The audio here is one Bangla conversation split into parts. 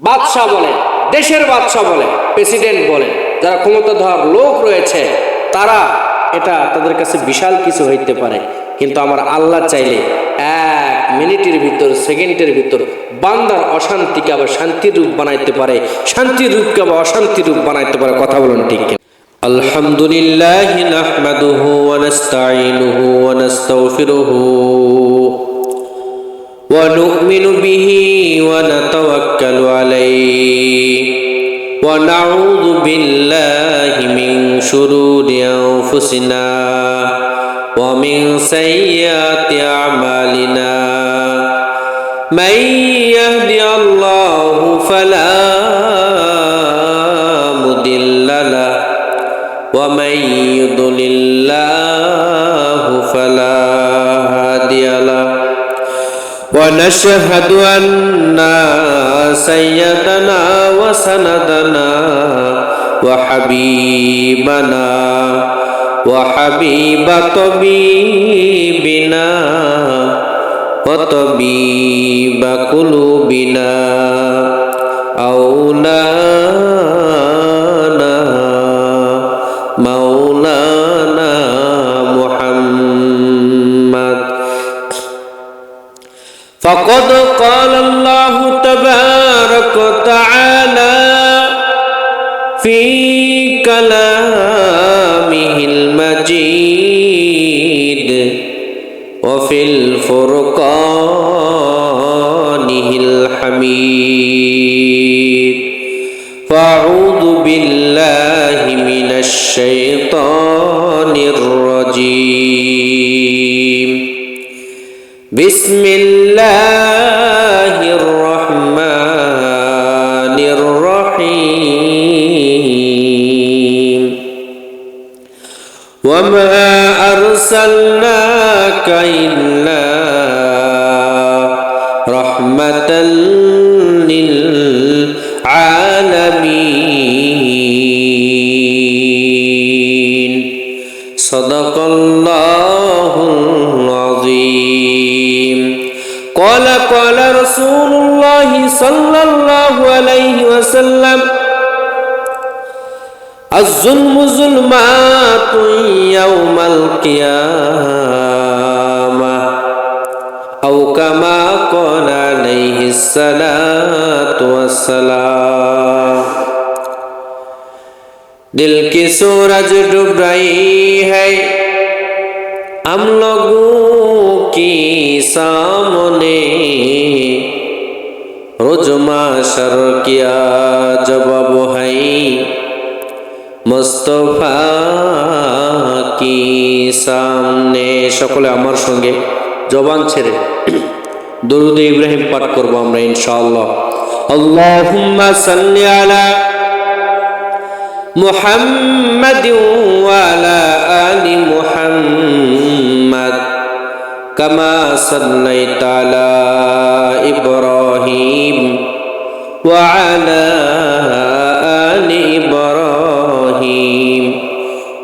বাদশাহ বলে দেশের বাদশাহ বলে প্রেসিডেন্ট বলে যারা ক্ষমতাধর লোক রয়েছে তারা এটা তাদের কাছে বিশাল কিছু হইতে পারে কিন্তু আমার আল্লাহ চাইলে এক মিনিটের ভিতর সেকেন্ডের ভিতর বান্দার অশান্তিকে আবার শান্তির রূপ বানাইতে পারে শান্তির রূপকে আবার অশান্তির রূপ বানাইতে পারে কথা বলুন ঠিক কিনা? الحمد لله نحمده ونستعينه ونستغفره ونؤمن به ونتوكل عليه. ونعوذ بالله من شرور أنفسنا ومن سيئات أعمالنا. من يهدي الله فلا مضل له ومن يضلل الله فلا هادي له. ونشهد أن سيدنا وسندنا وحبيبنا وحبيب طبيبنا وطبيب قلوبنا أولانا كلامه المجيد وفي الفرقانه الحميد. فأعوذ بالله من الشيطان الرجيم. بسم الله الرحمن أرسلناك إلا رحمة للعالمين صدق الله العظيم قال قال رسول الله صلى الله عليه وسلم الظلم ظلمات يوم القيامة أو كما قال عليه الصلاة والسلام دل کی سورج ڈوب رہی ہے ہم لوگوں کی سامنے روز معاشر کیا جواب ہے মুস্তফা কি সামনে সকলে আমার সঙ্গে জবান ছেড়ে দরুদ ইব্রাহিম পাঠ করব আমরা ইনশাআল্লাহ আল্লাহুম্মা সাল্লি আলা محمد وعلى آل محمد كما صليت على إبراهيم وعلى آل إبراهيم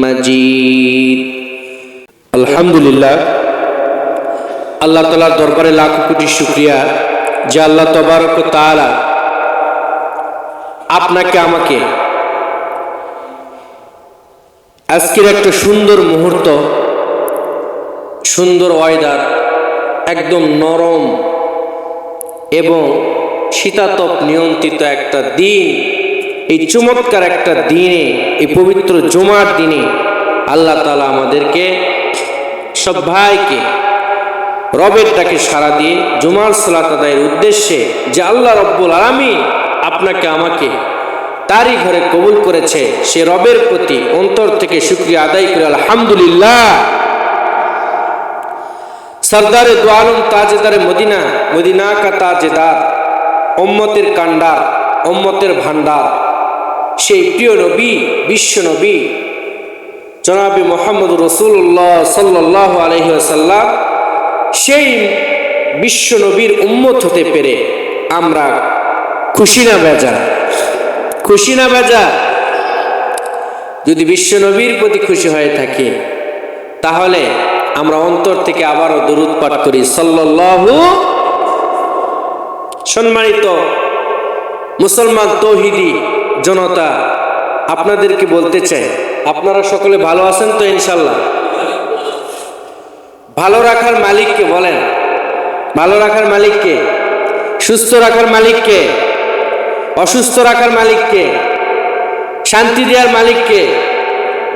মাজিদ। আলহামদুলিল্লাহ। আল্লাহ তালার দরবারে লাখ কোটি শুক্রিয়া যে আল্লাহ তবারক তারা আপনাকে আমাকে আজকের একটা সুন্দর মুহূর্ত, সুন্দর ওয়েদার, একদম নরম এবং শীতাতপ নিয়ন্ত্রিত একটা দিন এই চমৎকার একটা দিনে, এই পবিত্র জমার দিনে আল্লাহ তালা আমাদেরকে সব ভাইকে, রবের ডাকে সারা দিয়ে জুমার সালাত আদায়ের উদ্দেশ্যে যে আল্লাহ রব্বুল আলমী আপনাকে, আমাকে তারই ঘরে কবুল করেছে, সে রবের প্রতি অন্তর থেকে শুক্রিয়া আদায় করে আলহামদুলিল্লাহ। সরদারে দোয়ালম তাজেদারে মদিনা মদিনা কা তাজেদার ওম্মতের কান্ডার ওম্মতের ভান্ডার সেই প্রিয় নবী, বিশ্ব নবী, জনাবি মোহাম্মদ রসুল্লাহ সাল্লাহ আলহিহাসাল্লাম সেই বিশ্ব নবীর উম্মত হতে পেরে আমরা খুশি না বেজা? খুশি না বেজা? যদি বিশ্ব নবীর প্রতি খুশি হয়ে থাকি, তাহলে আমরা অন্তর থেকে আবারও দরুদ পাঠ করি। সাল্লাল্লাহু সম্মানিত মুসলমান তৌহিদি জনতা আপনাদেরকে বলতে চাই, আপনারা সকলে ভালো আছেন তো ইনশাল্লাহ? ভালো রাখার মালিককে বলেন? ভালো রাখার মালিককে সুস্থ রাখার মালিককে অসুস্থ রাখার মালিককে শান্তি দেওয়ার মালিককে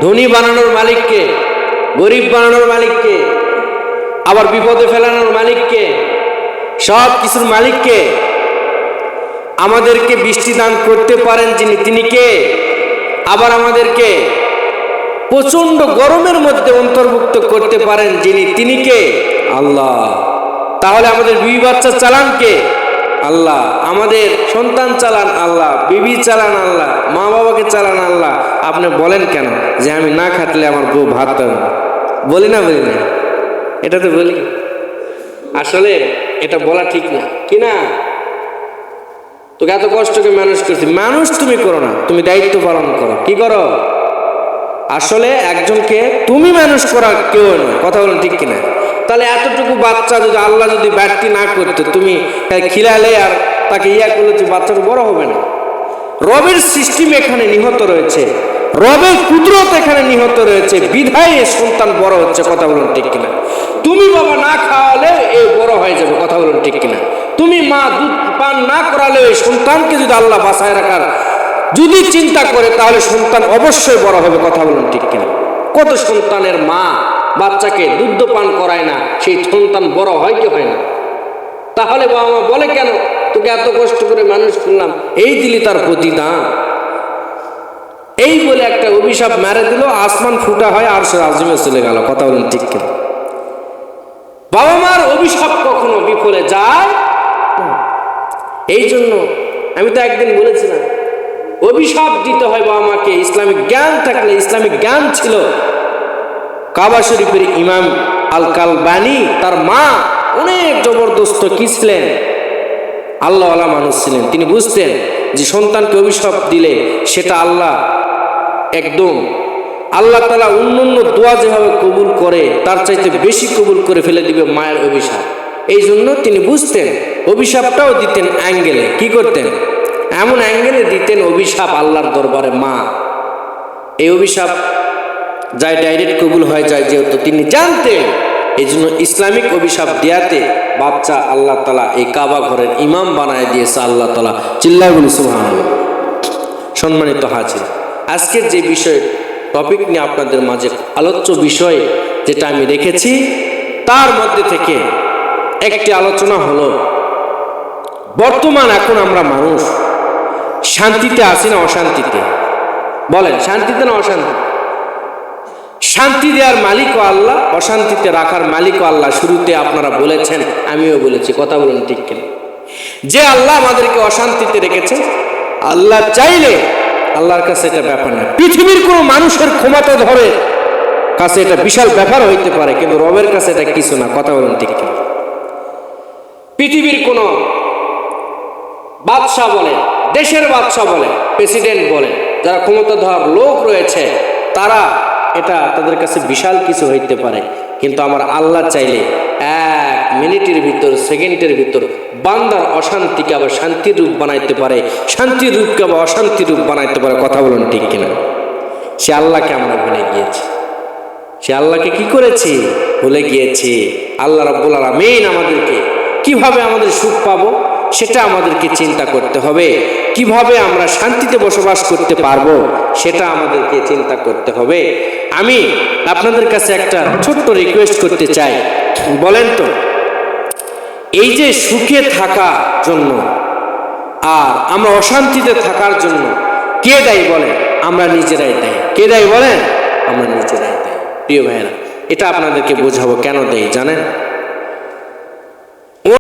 ধনী বানানোর মালিককে গরিব বানানোর মালিককে আবার বিপদে ফেলানোর মালিককে সব কিছুর মালিককে আমাদেরকে বৃষ্টি দান করতে পারেন যিনি, তিনি কে? আবার আমাদেরকে প্রচণ্ড গরমের মধ্যে অন্তর্ভুক্ত করতে পারেন যিনি, তিনি কে? আল্লাহ। তাহলে আমাদের বিবি বাচ্চা চালান কে? আল্লাহ। আমাদের সন্তান চালান আল্লাহ, বিবি চালান আল্লাহ, মা বাবাকে চালান আল্লাহ। আপনি বলেন কেন যে আমি না খাটলে আমার বউ ভাত বলি না বলি না। এটা তো বলি। আসলে এটা বলা ঠিক না। কি না? তোকে এত কষ্ট করে মানুষ করছি। মানুষ তুমি করো না, তুমি দায়িত্ব পালন করো। কি করো? আসলে একজনকে তুমি মানুষ করা কেউ নয় কথা বলেন ঠিক কিনা? তাহলে এতটুকু বাচ্চা যদি আল্লাহ যদি ব্যাটটি না করতো, তুমি খিলালে আর তাকে ইয়া করলে তো বাচ্চাটা বড় হবে না। রবের সিস্টেম এখানে নিহত রয়েছে, রবের কুদরত এখানে নিহত রয়েছে, বিধায় সন্তান বড় হচ্ছে, কথা বলুন ঠিক কিনা? তুমি বাবা না খাওয়ালে এ বড় হয়ে যাবে, কথা বলুন ঠিক কিনা? তুমি মা দুধ পান না করালে ওই সন্তানকে যদি আল্লাহ বাসায় রাখার যদি চিন্তা করে, তাহলে সন্তান অবশ্যই বড় হবে, কথা বলুন ঠিক কিনা। কত সন্তানের মা বাচ্চাকে দুগ্ধ পান করায় না, সেই সন্তান বড় হয় কি হয় না? তাহলে বাবা মা বলে কেন, তোকে এত কষ্ট করে মানুষ করলাম, এই দিলি তার প্রতিদান? এই বলে একটা অভিশাপ মেরে দিল, আসমান ফুটা হয়, আর সে আজিমে চলে গেল, কথা বলেন ঠিক কিনা। বাবা মার অভিশাপ কখনো বিফলে যায় এই জন্য আমি তো একদিন বলেছিলাম, অভিশাপ দিতে হয় বাবা মাকে, ইসলামিক জ্ঞান থাকলে ইসলামিক জ্ঞান ছিল। কাবা শরীফের ইমাম আল কালবানি, তার মা অনেক জবরদস্ত কি ছিলেন? আল্লাহওয়ালা মানুষ ছিলেন। তিনি বুঝতেন যে সন্তানকে অভিশাপ দিলে সেটা আল্লাহ একদম, আল্লাহ তালা অন্য অন্য দোয়া যেভাবে কবুল করে, তার চাইতে বেশি কবুল করে ফেলে দিবে মায়ের অভিশাপ। এই জন্য তিনি বুঝতেন অভিশাপটাও দিতেন অ্যাঙ্গেলে। কি করতেন? এমন অ্যাঙ্গেলে দিতেন অভিশাপ আল্লাহর দরবারে মা। এই অভিশাপ যায় ডাইরেক্ট কবুল হয়ে যায় যেহেতু তিনি জানতেন এই জন্য ইসলামিক অভিশাপ দেয়াতে বাচ্চা আল্লাহ তালা এই কাবা ঘরের ইমাম বানায় দিয়েছে আল্লাহ তালা। চিল্লাগুলি সুহান সম্মানিত হাজির, আজকের যে বিষয় টপিক নিয়ে আপনাদের মাঝে আলোচ্য বিষয় যেটা আমি রেখেছি, তার মধ্যে থেকে একটি আলোচনা হলো বর্তমান এখন আমরা মানুষ। শান্তিতে আছি না অশান্তিতে? বলেন, শান্তিতে না অশান্তি? শান্তি দেওয়ার মালিকও আল্লাহ, অশান্তিতে রাখার মালিকও আল্লাহ। শুরুতে আপনারা বলেছেন, আমিও বলেছি, কথা বলুন ঠিক কিনা? যে আল্লাহ আমাদেরকে অশান্তিতে রেখেছে, আল্লাহ চাইলে আল্লাহর কাছে এটা ব্যাপার না। পৃথিবীর কোনো মানুষের ক্ষমতা ধরে কাছে এটা বিশাল ব্যাপার হইতে পারে, কিন্তু রবের কাছে এটা কিছু না। কথা বলুন ঠিক কিনা? পৃথিবীর কোনো বাদশাহ বলে, দেশের বাদশাহ বলে প্রেসিডেন্ট বলে, যারা ক্ষমতাধর লোক রয়েছে, তারা এটা তাদের কাছে বিশাল কিছু হইতে পারে। কিন্তু আমার আল্লাহ চাইলে এক মিনিটের ভিতর, সেকেন্ডের ভিতর বান্দার অশান্তিকে আবার শান্তির রূপ বানাইতে পারে। শান্তির রূপকে আবার অশান্তির রূপ বানাইতে পারে, কথা বলুন ঠিক কিনা? সে আল্লাহকে আমরা ভুলে গিয়েছি। সে আল্লাহকে কি করেছি? ভুলে গিয়েছি। আল্লাহ রাব্বুল আলামিন আমাদেরকে কীভাবে আমাদের সুখ পাবো? সেটা আমাদেরকে চিন্তা করতে হবে। কীভাবে আমরা শান্তিতে বসবাস করতে পারব, সেটা আমাদেরকে চিন্তা করতে হবে। আমি আপনাদের কাছে একটা ছোট্ট রিকোয়েস্ট করতে চাই। বলেন তো, এই যে সুখে থাকার জন্য আর আমরা অশান্তিতে থাকার জন্য কে দায়ী বলেন আমরা নিজেরাই দেয়। কে দায়ী বলেন আমরা নিজেরাই দায়ী। প্রিয় ভাইয়েরা, এটা আপনাদেরকে বোঝাবো কেন দেয়, জানেন?